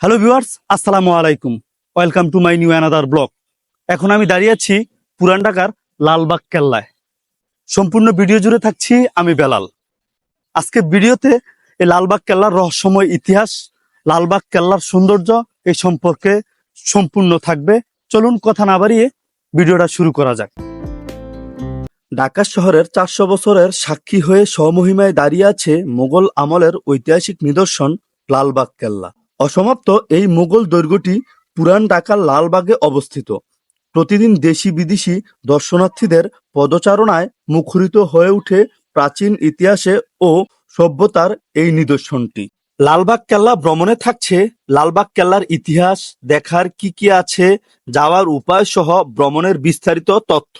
Hello viewers আসসালামু আলাইকুম welcome to my new another blog এখন আমি দাঁড়িয়ে আছি পুরান ঢাকার লালবাগ কেল্লায়। সম্পূর্ণ ভিডিও জুড়ে থাকছি আমি বেলাল। আজকে ভিডিওতে এই লালবাগ কেল্লার রহস্যময় ইতিহাস, লালবাগ কেল্লার সৌন্দর্য এই সম্পর্কে সম্পূর্ণ থাকবে। চলুন কথা না বাড়িয়ে ভিডিওটা শুরু করা যাক। ঢাকা শহরের চারশো বছরের সাক্ষী হয়ে স্বমহিমায় দাঁড়িয়ে আছে মোগল আমলের ঐতিহাসিক নিদর্শন লালবাগ কেল্লা। অসমাপ্ত এই মুঘল দৈর্ঘ্যটি পুরান ঢাকার লালবাগে অবস্থিত। প্রতিদিন দেশি বিদেশি দর্শনার্থীদের পদচারণায় মুখরিত হয়ে ওঠে প্রাচীন ইতিহাসে ও সভ্যতার এই নিদর্শনটি। লালবাগ কেল্লা ভ্রমণে থাকছে। লালবাগ কেল্লার ইতিহাস দেখার কি কি আছে যাওয়ার উপায় সহ ভ্রমণের বিস্তারিত তথ্য।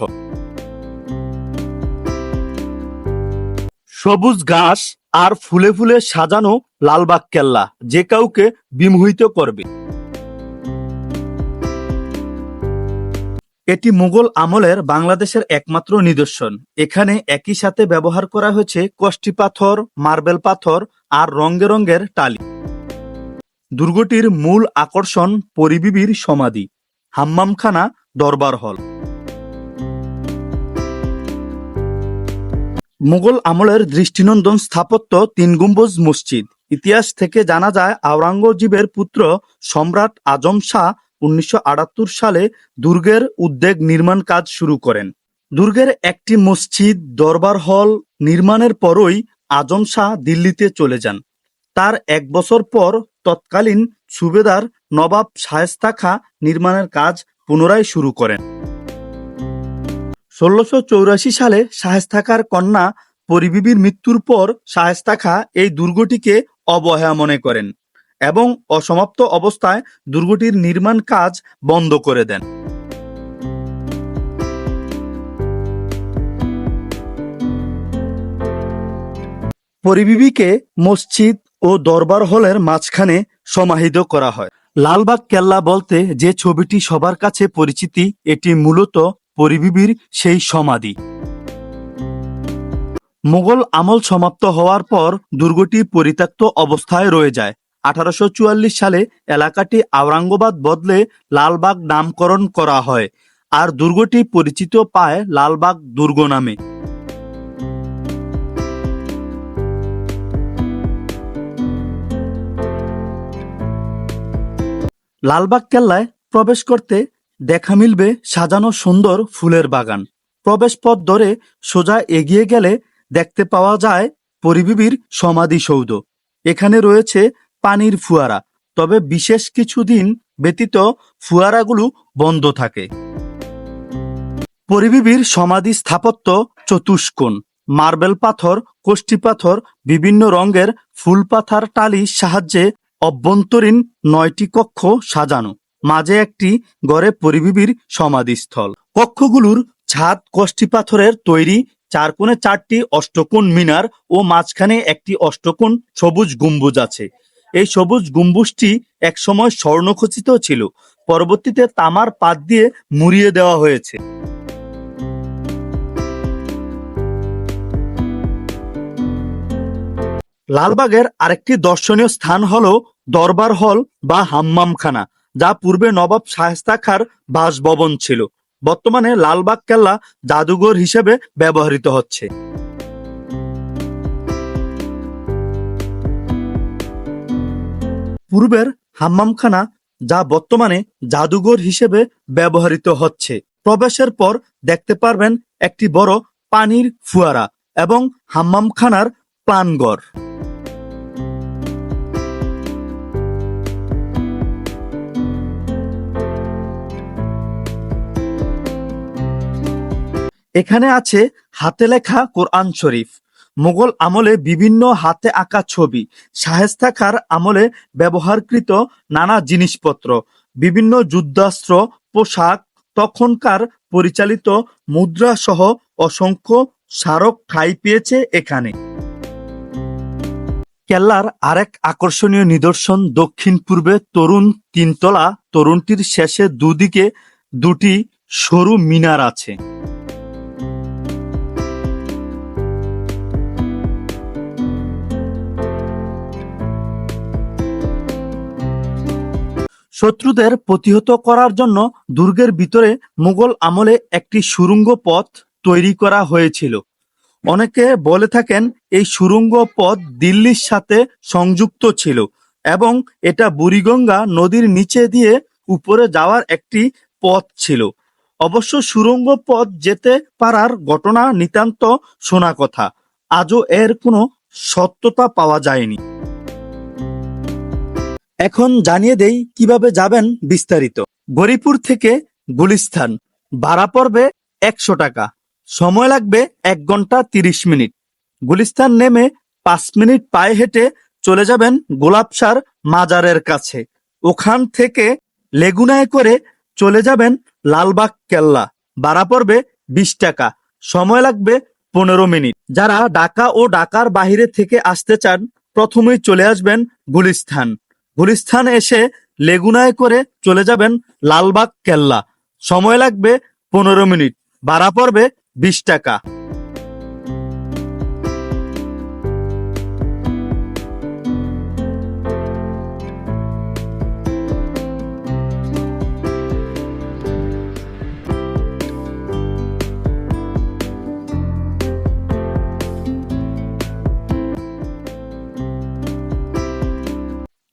সবুজ ঘাস আর ফুলে ফুলে সাজানো লালবাগ কেল্লা, যে কাউকে বিমোহিত করবে। এটি মুঘল আমলের বাংলাদেশের একমাত্র নিদর্শন। এখানে একই সাথে ব্যবহার করা হয়েছে কষ্টি পাথর, মার্বেল পাথর আর রঙে রঙের টালি। দুর্গটির মূল আকর্ষণ পরিবিবির সমাধি, হাম্মামখানা দরবার হল। মুঘল আমলের দৃষ্টিনন্দন স্থাপত্য তিন গম্বুজ মসজিদ। ইতিহাস থেকে জানা যায়, আওরঙ্গজীবের পুত্র সম্রাট আজম শাহ উনিশশো আটাত্তর সালে দুর্গের উদ্যোগ নির্মাণ কাজ শুরু করেন। দুর্গের একটি মসজিদ, দরবার হল নির্মাণের পরই আজম শাহ দিল্লিতে চলে যান। তার এক বছর পর তৎকালীন সুবেদার নবাব শায়েস্তা খাঁ নির্মাণের কাজ পুনরায় শুরু করেন। ষোলোশো চৌরাশি সালে শায়েস্তা খাঁর কন্যা পরিবিবির মৃত্যুর পর শায়েস্তা খাঁ এই দুর্গটিকে অবহেলা মনে করেন এবং অসমাপ্ত অবস্থায় দুর্গটির নির্মাণ কাজ বন্ধ করে দেন। পরিবিবিকে মসজিদ ও দরবার হলের মাঝখানে সমাহিত করা হয়। লালবাগ কেল্লা বলতে যে ছবিটি সবার কাছে পরিচিতি, এটি মূলত পরিবিবির সেই সমাধি। মুঘল আমল সমাপ্ত হওয়ার পর দুর্গটি পরিত্যক্ত অবস্থায় রয়ে যায়। আঠারোশো চুয়াল্লিশ সালে এলাকাটি আওরঙ্গাবাদ বদলে লালবাগ নামকরণ করা হয় আর দুর্গটি পরিচিত পায় লালবাগ দুর্গ নামে। লালবাগ কেল্লায় প্রবেশ করতে দেখা মিলবে সাজানো সুন্দর ফুলের বাগান। প্রবেশ পথ ধরে সোজা এগিয়ে গেলে দেখতে পাওয়া যায় পরিবিবির সমাধিসৌধ। এখানে রয়েছে পানির ফুয়ারা, তবে বিশেষ কিছু দিন ব্যতীত ফুয়ারাগুলো বন্ধ থাকে। পরিবিবির সমাধি স্থাপত্য চতুষ্কোণ, মার্বেল পাথর কোষ্টি পাথর, বিভিন্ন রঙের ফুল পাথার টালির সাহায্যে অভ্যন্তরীণ নয়টি কক্ষ সাজানো। মাঝে একটি গড়ে পরিবিবির সমাধিস্থল। কক্ষগুলোর ছাদ কষ্টি পাথরের তৈরি, চার কোণে চারটি অষ্টকোণ মিনার ও মাঝখানে একটি অষ্টকোণ সবুজ গম্বুজ আছে। এই সবুজ গম্বুজটি একসময় স্বর্ণখচিত ছিল, পরবর্তীতে তামার পাত দিয়ে মুড়িয়ে দেওয়া হয়েছে। লালবাগের আরেকটি দর্শনীয় স্থান হল দরবার হল বা হাম্মামখানা। যা পূর্বে নবাব শায়েস্তা খাঁর বাসভবন ছিল। বর্তমানে লালবাগ কেল্লা জাদুঘর হিসেবে ব্যবহৃত হচ্ছে। পূর্বের হাম্মামখানা যা বর্তমানে জাদুঘর হিসেবে ব্যবহৃত হচ্ছে। প্রবেশের পর দেখতে পারবেন একটি বড় পানির ফুয়ারা এবং হাম্মামখানার প্লানগড় এখানে আছে হাতে লেখা কোরআন শরীফ। মুঘল আমলে বিভিন্ন হাতে আঁকা ছবি শায়েস্তা খাঁর আমলে ব্যবহারকৃত নানা জিনিসপত্র, বিভিন্ন যুদ্ধাস্ত্র, পোশাক, তখনকার পরিচালিত মুদ্রা সহ অসংখ্য স্মারক ঠাঁই পেয়েছে এখানে। কেল্লার আরেক আকর্ষণীয় নিদর্শন দক্ষিণ পূর্বে তরুণ তিনতলা, তরুণটির শেষে দুদিকে দুটি সরু মিনার আছে। শত্রুদের প্রতিহত করার জন্য দুর্গের ভিতরে মুঘল আমলে একটি সুড়ঙ্গ পথ তৈরি করা হয়েছিল। অনেকে বলে থাকেন এই সুড়ঙ্গ পথ দিল্লির সাথে সংযুক্ত ছিল এবং এটা বুড়িগঙ্গা নদীর নিচে দিয়ে উপরে যাওয়ার একটি পথ ছিল। অবশ্য সুড়ঙ্গ পথ যেতে পারার ঘটনা নিতান্ত শোনা কথা। আজও এর কোনো সত্যতা পাওয়া যায়নি। এখন জানিয়ে দেই কীভাবে যাবেন বিস্তারিত। গরিপুর থেকে গুলিস্তান ভাড়া পড়বে একশো টাকা। সময় লাগবে এক ঘণ্টা তিরিশ মিনিট। গুলিস্তান নেমে পাঁচ মিনিট পায়ে হেঁটে চলে যাবেন গোলাপসার মাজারের কাছে। ওখান থেকে লেগুনায় করে চলে যাবেন লালবাগ কেল্লা। ভাড়া পড়বে বিশ টাকা। সময় লাগবে পনেরো মিনিট। যারা ঢাকা ও ঢাকার বাহিরে থেকে আসতে চান, প্রথমেই চলে আসবেন গুলিস্তান গুলিস্তান এসে লেগুনায় করে চলে যাবেন লালবাগ কেল্লা। সময় লাগবে পনেরো মিনিট। ভাড়া পড়বে বিশ টাকা।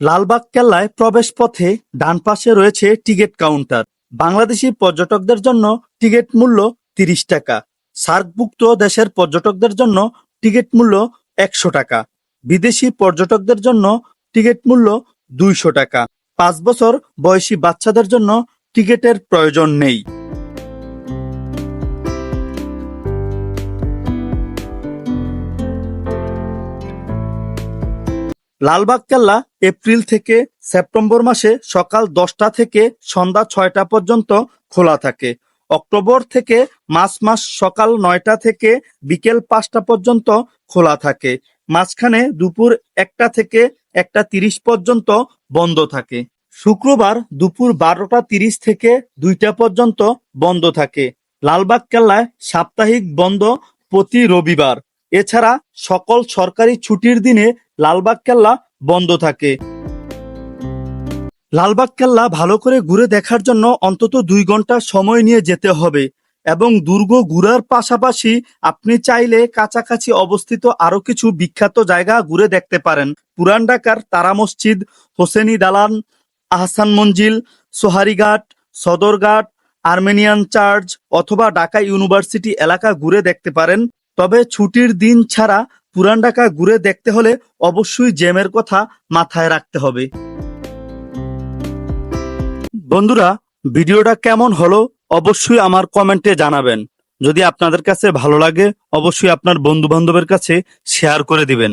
লালবাগ কেল্লায় প্রবেশ পথে ডান পাশে রয়েছে টিকিট কাউন্টার। বাংলাদেশি পর্যটকদের জন্য টিকিট মূল্য তিরিশ টাকা। সার্কভুক্ত দেশের পর্যটকদের জন্য টিকিট মূল্য একশো টাকা। বিদেশি পর্যটকদের জন্য টিকিট মূল্য দুইশো টাকা। পাঁচ বছর বয়সী বাচ্চাদের জন্য টিকিটের প্রয়োজন নেই। লালবাগ কেল্লা এপ্রিল থেকে সেপ্টেম্বর মাসে সকাল দশটা থেকে সন্ধ্যা ছয়টা পর্যন্ত খোলা থাকে। অক্টোবর থেকে মার্চ মাস সকাল নয়টা থেকে বিকেল পাঁচটা পর্যন্ত খোলা থাকে। মাঝখানে দুপুর একটা থেকে একটা তিরিশ পর্যন্ত বন্ধ থাকে। শুক্রবার দুপুর বারোটা তিরিশ থেকে দুইটা পর্যন্ত বন্ধ থাকে। লালবাগ কেল্লায় সাপ্তাহিক বন্ধ প্রতি রবিবার। এছাড়া সকল সরকারি ছুটির দিনে লালবাগ কেল্লা বন্ধ থাকে। লালবাগ কেল্লা ভালো করে ঘুরে দেখার জন্য অন্তত দুই ঘণ্টা সময় নিয়ে যেতে হবে এবং দুর্গ ঘুরার পাশাপাশি আপনি চাইলে কাছাকাছি অবস্থিত আরও কিছু বিখ্যাত জায়গা ঘুরে দেখতে পারেন। পুরান ঢাকার তারা মসজিদ, হোসেনি দালান, আহসান মঞ্জিল, সোহারিঘাট, সদরঘাট, আর্মেনিয়ান চার্চ অথবা ঢাকা ইউনিভার্সিটি এলাকা ঘুরে দেখতে পারেন। তবে ছুটির দিন ছাড়া পুরান ঢাকা ঘুরে দেখতে হলে অবশ্যই জ্যামের কথা মাথায় রাখতে হবে। বন্ধুরা, ভিডিওটা কেমন হলো অবশ্যই আমার কমেন্টে জানাবেন। যদি আপনাদের কাছে ভালো লাগে, অবশ্যই আপনার বন্ধু বান্ধবের কাছে শেয়ার করে দিবেন।